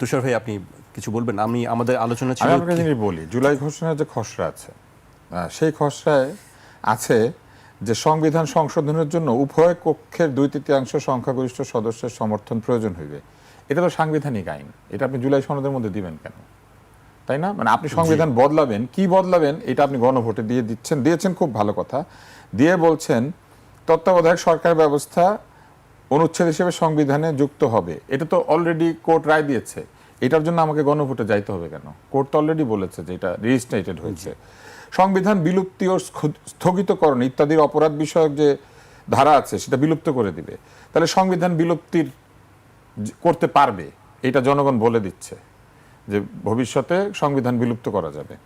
তুষার ভাই আপনি কিছু বলবেন? আমি আমাদের আলোচনা ছিল আমি আপনাকে জিনিস বলি জুলাই ঘোষণার যে খসড়া আছে সেই খসড়ায় আছে যে সংবিধান সংশোধনের জন্য উভয় কক্ষের দুই তৃতীয়াংশ সংখ্যাগরিষ্ঠ সদস্যের সমর্থন প্রয়োজন হইবে। এটা তো সাংবিধানিক আইন। এটা আপনি জুলাই সনদের মধ্যে দিবেন কেন? তাই না? মানে আপনি সংবিধান বদলাবেন কি বদলাবেন এটা আপনি গণভোটে দিয়ে দিচ্ছেন দিয়েছেন খুব ভালো কথা। দিয়ে বলছেন তত্ত্বাবধায়ক সরকার ব্যবস্থা অনুচ্ছেদ হিসেবে সংবিধানে যুক্ত হবে। এটা তো অলরেডি কোর্ট রায় দিয়েছে। এটার জন্য আমাকে গণভোটে যাইতে হবে কেন? কোর্ট তো অলরেডি বলেছে যে এটা রেজিস্ট্রেটেড হয়েছে। সংবিধান বিলুপ্তি ও স্থ- স্থগিতকরণ ইত্যাদির অপরাধ বিষয়ক যে ধারা আছে সেটা বিলুপ্ত করে দিবে। তাহলে সংবিধান বিলুপ্তির করতে পারবে এটা জনগণ বলে দিচ্ছে যে ভবিষ্যতে সংবিধান বিলুপ্ত করা যাবে।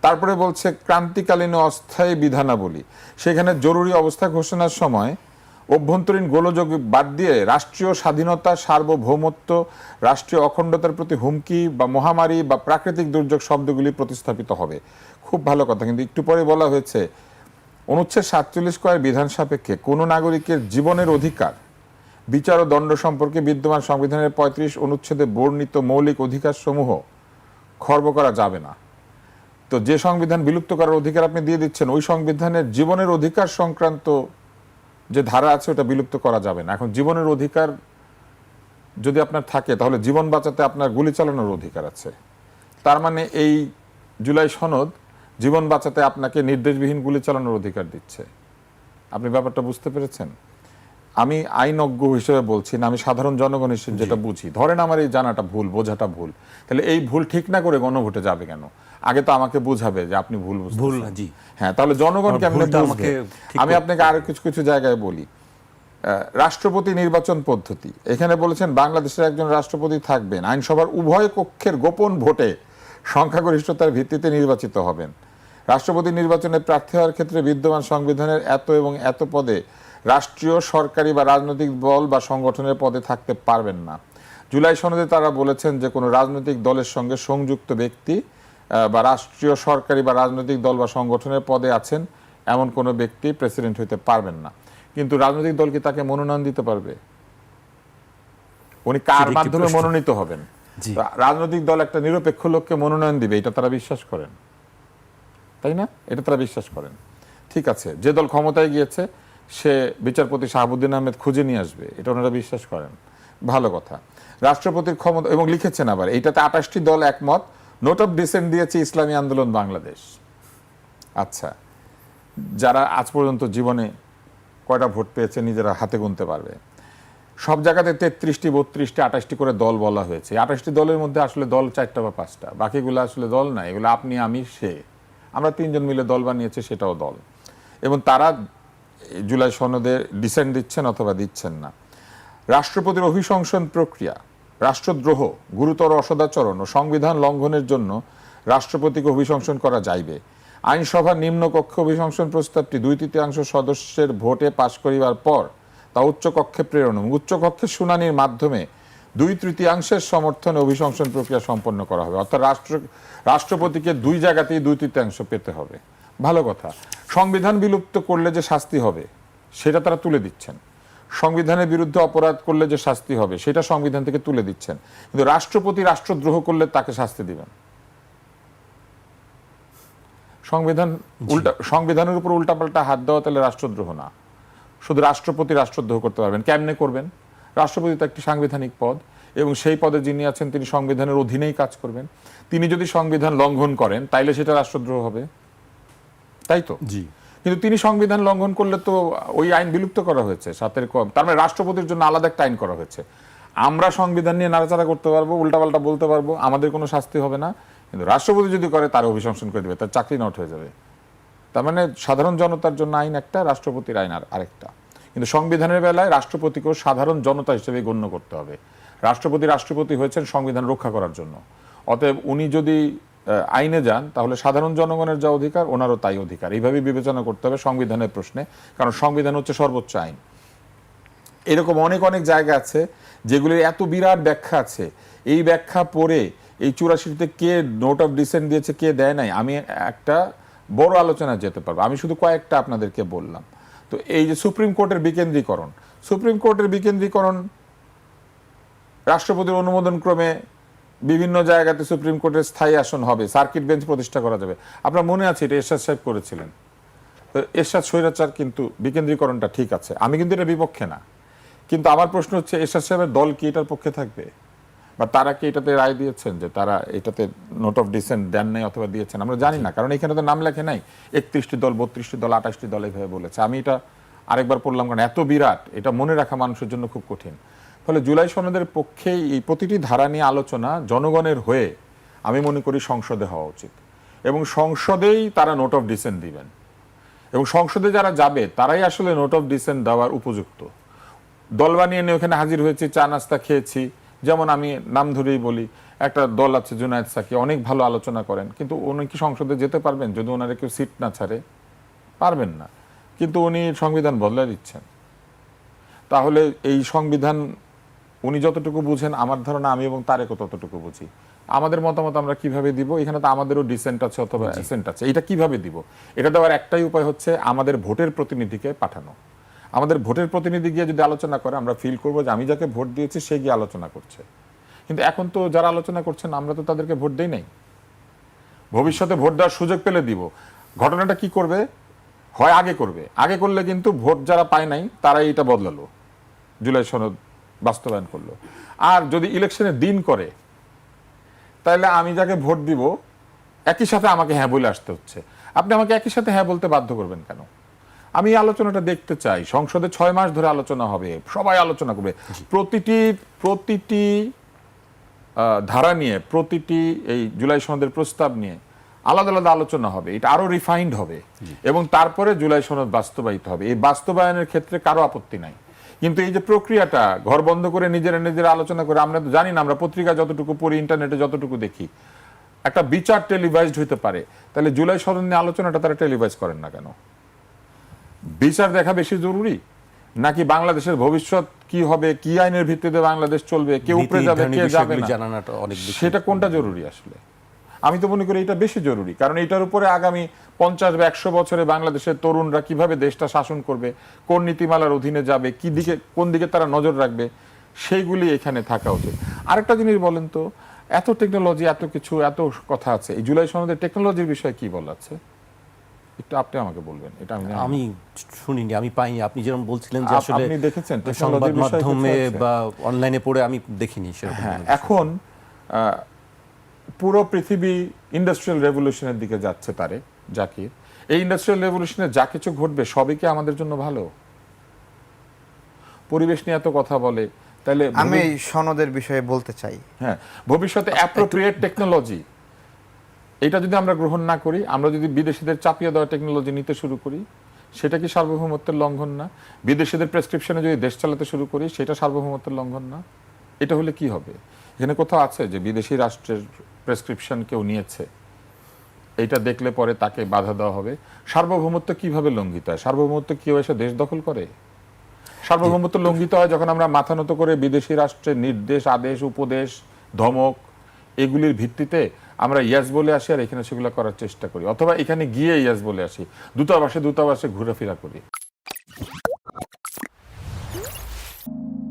তারপরে বলছে ক্রান্তিকালীন অস্থায়ী বিধানাবলী। সেখানে জরুরি অবস্থা ঘোষণার সময় অভ্যন্তরীণ গোলযোগ বাদ দিয়ে রাষ্ট্রীয় স্বাধীনতা, সার্বভৌমত্ব, রাষ্ট্রীয় অখণ্ডতার প্রতি হুমকি বা মহামারী বা প্রাকৃতিক দুর্যোগ শব্দগুলি প্রতিস্থাপিত হবে। খুব ভালো কথা, কিন্তু একটু পরে বলা হয়েছে, অনুচ্ছেদ সাতচল্লিশ কয়ের বিধান সাপেক্ষে কোনো নাগরিকের জীবনের অধিকার, বিচার ও দণ্ড সম্পর্কে বিদ্যমান সংবিধানের পঁয়ত্রিশ অনুচ্ছেদে বর্ণিত মৌলিক অধিকার সমূহ খর্ব করা যাবে না। তো যে সংবিধান বিলুপ্ত করার অধিকার আপনি দিয়ে দিচ্ছেন, ওই সংবিধানের জীবনের অধিকার সংক্রান্ত যে ধারা আছে ওটা বিলুপ্ত করা যাবে না। এখন জীবনের অধিকার যদি আপনার থাকে, তাহলে জীবন বাঁচাতে আপনার গুলি চালানোর অধিকার আছে। তার মানে এই জুলাই সনদ জীবন বাঁচাতে আপনাকে নির্দেশবিহীন গুলি চালানোর অধিকার দিচ্ছে। আপনি ব্যাপারটা বুঝতে পেরেছেন? আমি আইনজ্ঞ হিসেবে বলছি না আমি সাধারণ জনগণ হিসেবে যেটা বুঝি। ধরেন আমার এই জানাটা ভুল বোঝাটা ভুল। তাহলে এই ভুল ঠিক না করে গণভোটে যাবে কেন? আগে তো আমাকে বুঝাবে যে আপনি ভুল ভুল জি। হ্যাঁ তাহলে জনগণ কেমনে আমি আপনাকে আরও কিছু কিছু জায়গায় বলি। রাষ্ট্রপতি নির্বাচন পদ্ধতি। এখানে বলেছেন বাংলাদেশের একজন রাষ্ট্রপতি থাকবেন। আইনসভার উভয় কক্ষের গোপন ভোটে সংখ্যাগরিষ্ঠতার ভিত্তিতে নির্বাচিত হবেন। রাষ্ট্রপতি নির্বাচনে প্রার্থী হওয়ার ক্ষেত্রে বিদ্যমান সংবিধানের এত এবং এত পদে রাষ্ট্রীয় সরকারি বা রাজনৈতিক দল বা সংগঠনের পদে থাকতে পারবেন না। জুলাই সনদে তারা বলেছেন যে কোনো রাজনৈতিক দলের সঙ্গে সংযুক্ত ব্যক্তি বা রাষ্ট্রীয় সরকারি বা রাজনৈতিক দল বা সংগঠনের পদে আছেন এমন কোনো ব্যক্তি প্রেসিডেন্ট হইতে পারবেন না। কিন্তু রাজনৈতিক দল কি তাকে মনোনয়ন দিতে পারবে? উনি কার মাধ্যমে মনোনীত হবেন। রাজনৈতিক দল একটা নিরপেক্ষ লোককে মনোনয়ন দিবে এটা তারা বিশ্বাস করেন। তাই না? এটা তারা বিশ্বাস করেন। ঠিক আছে যে দল ক্ষমতায় গিয়েছে সে বিচারপতি শাহাবুদ্দিন আহমেদ খুঁজে নিয়ে আসবে, এটা ওনারা বিশ্বাস করেন। ভালো কথা। রাষ্ট্রপতির ক্ষমতা, এবং লিখেছেন আবার, এইটাতে আঠাশটি দল একমত, নোট অফ ডিসেন্ট দিয়েছে ইসলামী আন্দোলন বাংলাদেশ। আচ্ছা যারা আজ পর্যন্ত জীবনে কয়টা ভোট পেয়েছে নিজেরা হাতে গুনতে পারবে। সব জায়গাতে তেত্রিশটি, বত্রিশটি, আঠাশটি করে দল বলা হয়েছে। আঠাশটি দলের মধ্যে আসলে দল চারটা বা পাঁচটা, বাকিগুলো আসলে দল না, এগুলো আপনি, আমি, সে। আমরা তিনজন মিলে দল বানিয়েছে, সেটাও দল। এবং তারা জুলাই সনদে ডিসেন্ট দিচ্ছেন অথবা দিচ্ছেন না। রাষ্ট্রপতির অভিশংসন প্রক্রিয়া, রাষ্ট্রদ্রোহ, গুরুতর অসদাচরণ ও সংবিধান লঙ্ঘনের জন্য রাষ্ট্রপতিকে অভিশংসন করা যাইবে। আইনসভার নিম্নকক্ষ অভিশংসন প্রস্তাবটি দুই তৃতীয়াংশ সদস্যের ভোটে পাশ করিবার পর তা উচ্চকক্ষে প্রেরণ উচ্চকক্ষের শুনানির মাধ্যমে দুই তৃতীয়াংশের সমর্থনে অভিশংসন প্রক্রিয়া সম্পন্ন করা হবে। অর্থাৎ রাষ্ট্র, রাষ্ট্রপতিকে দুই জায়গাতেই দুই তৃতীয়াংশ পেতে হবে। ভালো কথা। সংবিধান বিলুপ্ত করলে যে শাস্তি হবে সেটা তারা তুলে দিচ্ছেন। সংবিধানের বিরুদ্ধে অপরাধ করলে যে শাস্তি হবে সেটা সংবিধান থেকে তুলে দিচ্ছেন। কিন্তু রাষ্ট্রপতি রাষ্ট্রদ্রোহ করলে তাকে শাস্তি দিবেন। সংবিধান উল্টা সংবিধানের উপর উল্টাপাল্টা হাত দেওয়া তাহলে রাষ্ট্রদ্রোহ না। শুধু রাষ্ট্রপতি রাষ্ট্রদ্রোহ করতে পারবেন। কেমনে করবেন? রাষ্ট্রপতি তো একটি সাংবিধানিক পদ এবং সেই পদে যিনি আছেন তিনি সংবিধানের অধীনেই কাজ করবেন। তিনি যদি সংবিধান লঙ্ঘন করেন তাইলে সেটা রাষ্ট্রদ্রোহ হবে। তাই তো? জি। কিন্তু তিনি সংবিধান লঙ্ঘন করলে তো ওই আইন বিলুপ্ত করা হয়েছে সাতের কম তার মানে রাষ্ট্রপতির জন্য আলাদা একটা আইন করা হয়েছে। আমরা সংবিধান নিয়ে নাড়াচাড়া করতে পারব উল্টাপাল্টা বলতে পারব আমাদের কোনো শাস্তি হবে না। কিন্তু রাষ্ট্রপতি যদি করে তার অভিশংসন করে দেবে তার চাকরি নট হয়ে যাবে। তার মানে সাধারণ জনতার জন্য আইন একটা রাষ্ট্রপতির আইন আর আরেকটা। কিন্তু সংবিধানের বেলায় রাষ্ট্রপতিকেও সাধারণ জনতা হিসেবে গণ্য করতে হবে। রাষ্ট্রপতি রাষ্ট্রপতি হয়েছেন সংবিধান রক্ষা করার জন্য। অতএব উনি যদি আইনে যান, তাহলে সাধারণ জনগণের যা অধিকার, ওনারও তাই অধিকার। এইভাবে বিবেচনা করতে হবে সংবিধানের প্রশ্নে, কারণ সংবিধান হচ্ছে সর্বোচ্চ আইন। এরকম অনেক অনেক জায়গা আছে যেগুলির এত বিরাট ব্যাখ্যা আছে। এই ব্যাখ্যা পড়ে এই চুরাশিতে কে নোট অফ ডিসেন্ট দিয়েছে, কে দেয় নাই, আমি একটা বড় আলোচনা যেতে পারব। আমি শুধু কয়েকটা আপনাদেরকে বললাম। তো এই যে সুপ্রিম কোর্টের বিকেন্দ্রীকরণ, সুপ্রিম কোর্টের বিকেন্দ্রীকরণ রাষ্ট্রপতির অনুমোদন ক্রমে বিভিন্ন জায়গাতে সুপ্রিম কোর্টের স্থায়ী আসন হবে, সার্কিট বেঞ্চ প্রতিষ্ঠা করা যাবে। আপনার মনে আছে এটা এরশাদ সাহেব করেছিলেন? তো এরশাদ স্বৈরাচার কিন্তু বিকেন্দ্রীকরণটা ঠিক আছে। আমি কিন্তু এটা বিপক্ষে না। কিন্তু আমার প্রশ্ন হচ্ছে, এরশাদ সাহেবের দল কি এটার পক্ষে থাকবে? বা তারা কি এটাতে রায় দিয়েছেন যে তারা এটাতে নোট অফ ডিসেন্ট দেন নাই অথবা দিয়েছেন? আমরা জানি না, কারণ এখানে তো নাম লেখে নাই। একত্রিশটি দল, বত্রিশটি দল, আঠাশটি দল এইভাবে বলেছে। আমি এটা আরেকবার পড়লাম, কারণ এত বিরাট, এটা মনে রাখা মানুষের জন্য খুব কঠিন। ফলে জুলাই সনদের পক্ষেই এই প্রতিটি ধারা নিয়ে আলোচনা জনগণের হয়ে আমি মনে করি সংসদে হওয়া উচিত। এবং সংসদেই তারা নোট অফ ডিসেন্ট দিবেন। এবং সংসদে যারা যাবে, তারাই আসলে নোট অফ ডিসেন্ট দেওয়ার উপযুক্ত। দল বানিয়ে নিয়ে ওখানে হাজির হয়েছি, চা নাস্তা খেয়েছি। যেমন আমি নাম ধরেই বলি, একটা দল আছে জুনায়দ সাকি, অনেক ভালো আলোচনা করেন। কিন্তু উনি কি সংসদে যেতে পারবেন? যদি ওনারা কেউ সিট না ছাড়ে, পারবেন না। কিন্তু উনি সংবিধান বদলে দিচ্ছেন। তাহলে এই সংবিধান উনি যতটুকু বুঝেন আমার ধারণা আমি এবং তারেকও ততটুকু বুঝি। আমাদের মতামত আমরা কীভাবে দিব? এখানে তো আমাদেরও ডিসেন্ট আছে অথবা অ্যাসেন্ট আছে। এটা কীভাবে দিব? এটা দেওয়ার একটাই উপায় হচ্ছে আমাদের ভোটের প্রতিনিধিকে পাঠানো। আমাদের ভোটের প্রতিনিধি গিয়ে যদি আলোচনা করে আমরা ফিল করব যে আমি যাকে ভোট দিয়েছি সে গিয়ে আলোচনা করছে। কিন্তু এখন তো যারা আলোচনা করছেন আমরা তো তাদেরকে ভোট দেই নাই। ভবিষ্যতে ভোট দেওয়ার সুযোগ পেলে দিব। ঘটনাটা কি করবে? হয় আগে করবে। আগে করলে কিন্তু ভোট যারা পায় নাই তারাই এটা বদলালো। জুলাই সনদ বাস্তবায়ন করল। আর যদি ইলেকশনের দিন করে তাহলে আমি যাকে ভোট দিব একই সাথে আমাকে হ্যাঁ বলে আসতে হচ্ছে। আপনি আমাকে একই সাথে হ্যাঁ বলতে বাধ্য করবেন কেন? আমি আলোচনাটা দেখতে চাই। সংসদে ছয় মাস ধরে আলোচনা হবে সবাই আলোচনা করবে। প্রতিটি প্রতিটি ধারা নিয়ে প্রতিটি এই জুলাই সনদের প্রস্তাব নিয়ে আলাদা আলাদা আলোচনা হবে। এটা আরও রিফাইন্ড হবে এবং তারপরে জুলাই সনদ বাস্তবায়িত হবে। এই বাস্তবায়নের ক্ষেত্রে কারও আপত্তি নাই। কিন্তু এই যে প্রক্রিয়াটা ঘর বন্ধ করে নিজেরা নিজেরা আলোচনা করে আমরা তো জানি না আমরা পত্রিকা যতটুকু পড়ি ইন্টারনেটে যতটুকু দেখি একটা বিচার টেলিভাইজড হইতে পারে। তাহলে জুলাই সনদ নিয়ে আলোচনাটা তারা টেলিভাইজ করেন না কেন? বিচার দেখা বেশি জরুরি? নাকি বাংলাদেশের ভবিষ্যৎ কি হবে কি আইনের ভিত্তিতে বাংলাদেশ চলবে কে উপরে যাবে কে যাবে না? সেটা কোনটা জরুরি আসলে? আমি তো মনে করি এটা বেশি জরুরি কারণ এটার উপরে আগামী পঞ্চাশ বা একশো বছরে বাংলাদেশের তরুণরা কীভাবে দেশটা শাসন করবে কোন নীতিমালার অধীনে যাবে কি দিকে কোন দিকে তারা নজর রাখবে সেইগুলি এখানে থাকা উচিত। আরেকটা জিনিস বলেন তো এত টেকনোলজি এত কিছু এত কথা আছে এই জুলাই সনদের টেকনোলজির বিষয়ে কি বলা আছে? একটু আপনি আমাকে বলবেন এটা আমি আমি শুনিনি আমি পাইনি আপনি যেরকম বলছিলেন যে আসলে আপনি দেখেছেন সংবাদ মাধ্যমে বা অনলাইনে পড়ে আমি দেখিনি সেরকম হ্যাঁ এখন আহ, পুরো পৃথিবী ইন্ডাস্ট্রিয়াল রেভলিউশনের দিকে যাচ্ছে তারে জাকির। এই ইন্ডাস্ট্রিয়াল রেভলিউশনে যা কিছু ঘটবে সবই কি আমাদের জন্য ভালো? পরিবেশ নিয়ে এত কথা বলে তাহলে আমি সনদের বিষয়ে বলতে চাই। হ্যাঁ ভবিষ্যতে অ্যাপ্রোপ্রিয়েট টেকনোলজি এটা যদি আমরা গ্রহণ না করি আমরা যদি বিদেশিদের চাপিয়ে দেওয়া টেকনোলজি নিতে শুরু করি সেটা কি সার্বভৌমত্বের লঙ্ঘন না? বিদেশিদের প্রেসক্রিপশনে যদি দেশ চালাতে শুরু করি সেটা সার্বভৌমত্বের লঙ্ঘন না? এটা হলে কি হবে? এখানে কোথাও আছে যে বিদেশি রাষ্ট্রের প্রেসক্রিপশন কেউ নিয়েছে এটা দেখলে পরে তাকে বাধা দেওয়া হবে। সার্বভৌমত্ব কীভাবে লঙ্ঘিত হয়? সার্বভৌমত্ব কেউ এসে দেশ দখল করে? সার্বভৌমত্ব লঙ্ঘিত হয় যখন আমরা মাথা নত করে বিদেশি রাষ্ট্রের নির্দেশ আদেশ উপদেশ ধমক এগুলির ভিত্তিতে আমরা ইয়াস বলে আসি আর এখানে সেগুলো করার চেষ্টা করি। অথবা এখানে গিয়ে ইয়াস বলে আসি। দূতাবাসে দূতাবাসে ঘুরেফেরা করি।